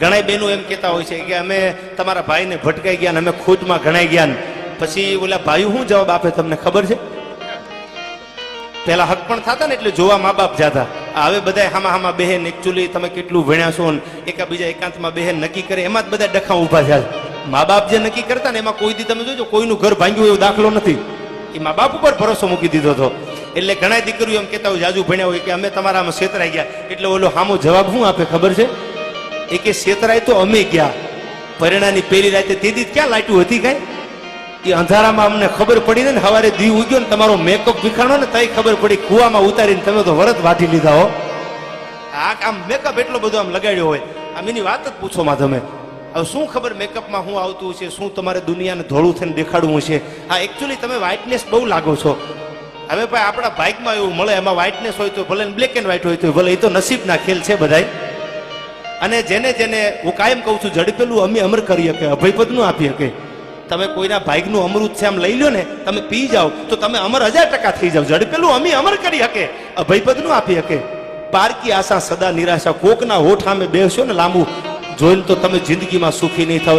ઘણા બહેનો એમ કહેતા હોય છે કે અમે તમારા ભાઈને ભટકાઈ ગયા ને અમે ખુદમાં ઘણાઈ ગયા ને. પછી ઓલા ભાઈ શું જવાબ આપે તમને ખબર છે? પેલા હક પણ થતા ને એટલે જોવા મા બાપ જાતા. હવે બધા હામા હામા બહેન એકચ્યુઅલી તમે કેટલું ભણ્યા છો ને, એકાબીજા એકાંતમાં બહેન નક્કી કરે, એમાં જ બધા ડખા ઊભા થયા. મા બાપ જે નક્કી કરતા ને, એમાં કોઈ દી તમે જોજો, કોઈનું ઘર ભાંગ્યું એવો દાખલો નથી. એ મા બાપ ઉપર ભરોસો મૂકી દીધો હતો. એટલે ઘણા દીકરીઓ એમ કહેતા હોય, જાજુ ભણ્યા હોય કે અમે તમારામાં છેતરાઈ ગયા. એટલે ઓલો હામો જવાબ શું આપે ખબર છે? એ કે છેતરાય તો અમે ગયા. પરિણાની પહેલી રાતે તેથી ક્યાં લાટ્યું હતી કઈ? એ અંધારામાં અમને ખબર પડી ને સવારે દી ઉગ્યો ને તમારો મેકઅપ વિખાણો ને તઈ ખબર પડી, કુવામાં ઉતારીને તમે તો વરત વાટી લીધા હો. આ આમ મેકઅપ એટલો બધો આમ લગાડ્યો હોય. આમ એની વાત જ પૂછો માં તમે હવે શું ખબર મેકઅપમાં શું આવતું છે શું તમારે દુનિયાને ધોળું થઈને દેખાડવું છે આ એકચ્યુઅલી તમે વ્હાઇટનેસ બહુ લાગો છો. હવે ભાઈ આપણા બાઇકમાં એવું મળે, એમાં વ્હાઇટનેસ હોય તો ભલે બ્લેક એન્ડ વ્હાઇટ હોય તો ભલે, એ તો નસીબના ખેલ છે બધાય. અને જેને જેને હું કાયમ કહું છું, ઝડપેલું અમે અમર કરી શકે અભયપદનું આપી શકે તમે કોઈના ભાઈનું અમૃત છે આમ લઈ લો ને, તમે પી જાઓ, તો તમે અમર હજાર ટકા થઈ જાઓ. ઝડપેલું અમે અમર કરી શકે અભયપદનું આપી શકે પારકી આશા સદા નિરાશા, કોકના હોઠ સામે બેસશો ને લાંબુ, જોઈને તો તમે જિંદગીમાં સુખી નહીં થાવ.